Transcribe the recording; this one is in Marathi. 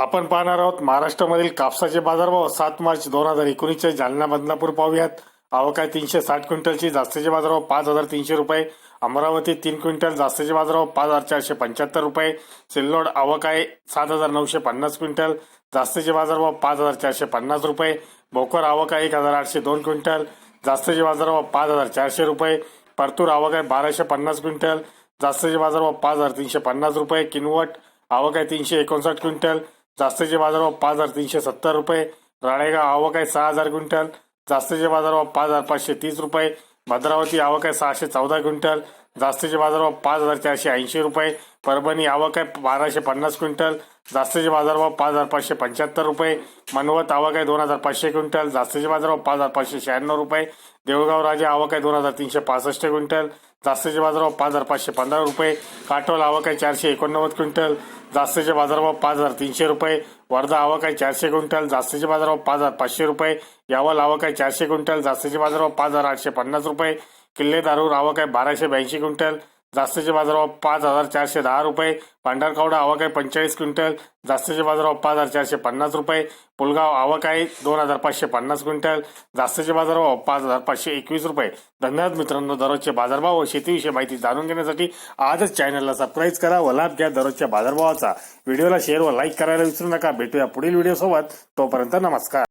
आपण पाहणार आहोत महाराष्ट्रामधील कापसाचे बाजारभाव सात मार्च दोन हजार एकोणीसच्या जालना बदलापूर पाहूयात. आवक आहे तीनशे साठ क्विंटलची जास्तीचे बाजारभाव पाच हजार तीनशे रुपये. अमरावती तीन क्विंटल जास्तीचे बाजारभाव पाच हजार चारशे पंच्याहत्तर रुपये. सिल्लोड आवक आहे सात हजार नऊशे पन्नास क्विंटल जास्तीचे बाजारभाव पाच हजार चारशे पन्नास रुपये. भोकर आवक आहे एक हजार आठशे दोन क्विंटल जास्तीचे बाजारभाव पाच हजार चारशे रुपये. परतूर आवक आहे बाराशे पन्नास क्विंटल जास्तीचे बाजारभाव पाच हजार तीनशे पन्नास रुपये. किनवट आवक आहे तीनशे एकोणसाठ क्विंटल जास्तीचे बाजारभाव पाच हजार तीनशे सत्तर रुपये. राळेगाव आवक आहे सहा हजार क्विंटल. जास्तीचे बाजारभाव पाच हजार पाचशे तीस रुपये. भद्रावती आवक आहे सहाशे चौदा क्विंटल. जास्तीचे बाजारभाव पाच हजार चारशे ऐंशी रुपये. परभणी आवक आहे बाराशे पन्नास क्विंटल. जास्तीचे बाजारभाव पाच हजार पाचशे पंच्याहत्तर रुपये. मनवत आवक आहे दोन हजार पाचशे क्विंटल. जास्तीचे बाजारभाव पाच हजार पाचशे शहाण्णव रुपये. देवगाव राजे आवक आहे दोन हजार तीनशे पासष्ट क्विंटल. जास्तीचे बाजारभाव पाच हजार पाचशे पंधरा रुपये. काटोल आवक आहे चारशे एकोणनव्वद क्विंटल. जास्तीचे बाजारभाव पाच हजार तीनशे रुपये. वर्धा आवक आहे चारशे क्विंटल. जास्तीचे बाजारभाव पाच हजार पाचशे रुपये. यावल आवक आहे चारशे क्विंटल. जास्तीचे बाजारभाव पाच हजार आठशे पन्नास रुपये. किल्ले दारूर आवक आहे बाराशे ब्याऐंशी क्विंटल. जास्तीचे बाजारभाव पाच हजार चारशे दहा रुपये. पांढरकवडा आवक आहे पंचेचाळीस क्विंटल. जास्तीचे बाजारभाव पाच हजार चारशे पन्नास रुपये. पुलगाव आवक आहे दोन हजार पाचशे पन्नास क्विंटल. जास्तीचे बाजारभाव पाच हजार पाचशे एकवीस रुपये. धन्यवाद मित्रांनो दररोजचे बाजारभाव व शेतीविषयी माहिती जाणून घेण्यासाठी आजच चॅनलला सबस्क्राईब करा व लाभ घ्या दररोजच्या बाजारभावाचा. व्हिडिओला शेअर व लाईक करायला विसरू नका. भेटूया पुढील व्हिडिओ सोबत तोपर्यंत नमस्कार.